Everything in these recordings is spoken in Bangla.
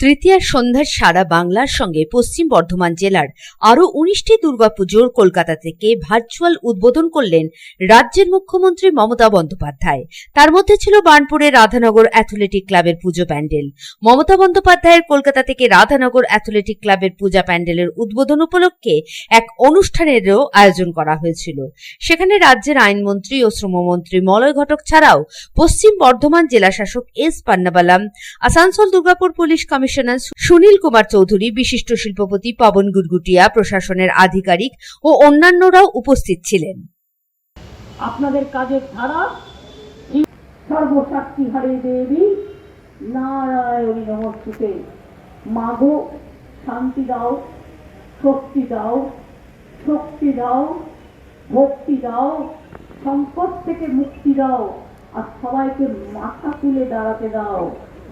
তৃতীয়ার সন্ধ্যার সারা বাংলার সঙ্গে পশ্চিম বর্ধমান জেলার আরও উনিশটি দুর্গাপুজোর কলকাতা থেকে ভার্চুয়াল উদ্বোধন করলেন রাজ্যের মুখ্যমন্ত্রী মমতা বন্দ্যোপাধ্যায়। তার মধ্যে ছিল বার্নপুরের রাধানগর অ্যাথলেটিক ক্লাবের পুজো প্যান্ডেল। মমতা বন্দ্যোপাধ্যায়ের কলকাতা থেকে রাধানগর অ্যাথলেটিক ক্লাবের পূজা প্যান্ডেলের উদ্বোধন উপলক্ষে এক অনুষ্ঠানেরও আয়োজন করা হয়েছিল। সেখানে রাজ্যের আইনমন্ত্রী ও শ্রমমন্ত্রী মলয় ঘটক ছাড়াও পশ্চিম বর্ধমান জেলা শাসক S Ponnambalam, Asansol Durgapur police commissioner Sunil Kumar Chowdhury বিশিষ্ট শিল্পপতি পবন গুরগুটিয়া প্রশাসনের আধিকারিক ও অন্যান্যরাও উপস্থিত ছিলেন। আপনাদের কাজের ধারা সর্বশক্তি হারে দেবী, নারায়ণী নমস্তুতে। মাগো, শান্তি দাও, শক্তি দাও শক্তি দাও, ভক্তি দাও সম্পদ থেকে মুক্তি দাও, আর সবাইকে মাথা তুলে দাঁড়াতে দাও।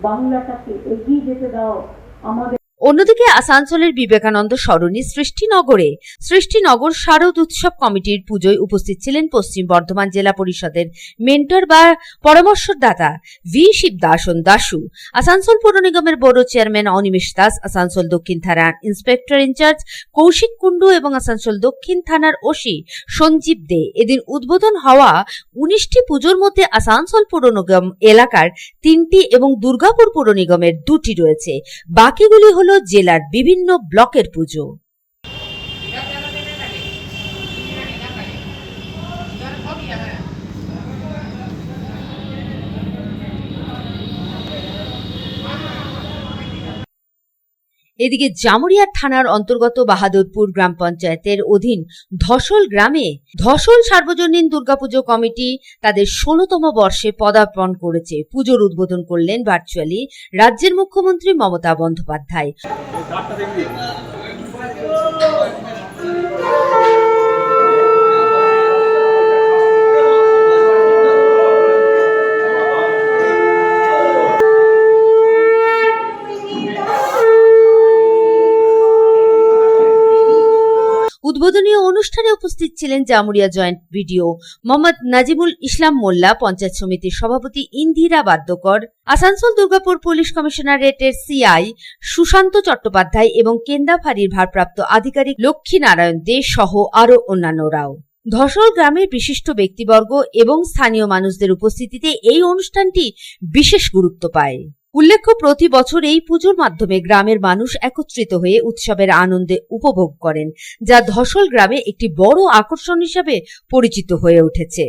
বাংলাটাকে এগিয়ে যেতে দাও আমাদের অন্যদিকে আসানসোলের বিবেকানন্দ সরণি সৃষ্টিনগরে সৃষ্টিনগর শারদ উৎসব কমিটির পুজোয় উপস্থিত ছিলেন পশ্চিম বর্ধমান জেলা পরিষদের মেন্টর বা পরামর্শদাতা ভি শিবদাসন দাসু, আসানসোল পৌর নিগমের বড় চেয়ারম্যান অনিমেষ দাস, আসানসোল দক্ষিণ থানার ইন্সপেক্টর ইনচার্জ কৌশিক কুণ্ডু এবং আসানসোল দক্ষিণ থানার ওসি সঞ্জীব দে। এদিন উদ্বোধন হওয়া উনিশটি পুজোর মধ্যে আসানসোল পৌর নিগম এলাকার তিনটি এবং দুর্গাপুর পৌর নিগমের দুটি রয়েছে। বাকিগুলি হল জেলার বিভিন্ন ব্লকের পুজো। এদিকে জামুরিয়া থানার অন্তর্গত বাহাদুরপুর গ্রাম পঞ্চায়েতের অধীন ধসল গ্রামে ধসল সার্বজনীন দুর্গাপুজো কমিটি তাদের ষোলতম বর্ষে পদার্পণ করেছে। পুজোর উদ্বোধন করলেন ভার্চুয়ালি রাজ্যের মুখ্যমন্ত্রী মমতা বন্দ্যোপাধ্যায়। অনুষ্ঠানে উপস্থিত ছিলেন জামুরিয়া জয়েন্ট বিডিও মোহাম্মদ নাজিমুল ইসলাম মোল্লা, পঞ্চায়েত সমিতির সভাপতি ইন্দিরা বাদ্যকর, আসানসোল দুর্গাপুর পুলিশ কমিশনারেটের সিআই সুশান্ত চট্টোপাধ্যায় এবং কেন্দাফাড়ির ভারপ্রাপ্ত আধিকারিক লক্ষ্মী নারায়ণ দে সহ আরও অন্যান্যরাও। ধসল গ্রামের বিশিষ্ট ব্যক্তিবর্গ এবং স্থানীয় মানুষদের উপস্থিতিতে এই অনুষ্ঠানটি বিশেষ গুরুত্ব পায়। উল্লেখ্য, প্রতি বছর এই পুজোর মাধ্যমে গ্রামের মানুষ একত্রিত হয়ে উৎসবের আনন্দে উপভোগ করেন, যা ধসল গ্রামে একটি বড় আকর্ষণ হিসাবে পরিচিত হয়ে উঠেছে।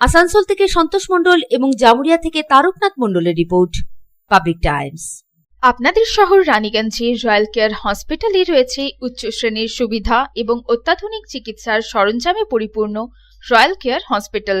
আসানসোল থেকে সন্তোষ মণ্ডল এবং জামুরিয়া থেকে তারকনাথ মণ্ডলের রিপোর্ট, পাবলিক টাইমস। আপনাদের শহর রানীগঞ্জে রয়্যাল কেয়ার হসপিটালে রয়েছে উচ্চ শ্রেণির সুবিধা এবং অত্যাধুনিক চিকিৎসার সরঞ্জামে পরিপূর্ণ রয়্যাল কেয়ার হসপিটাল।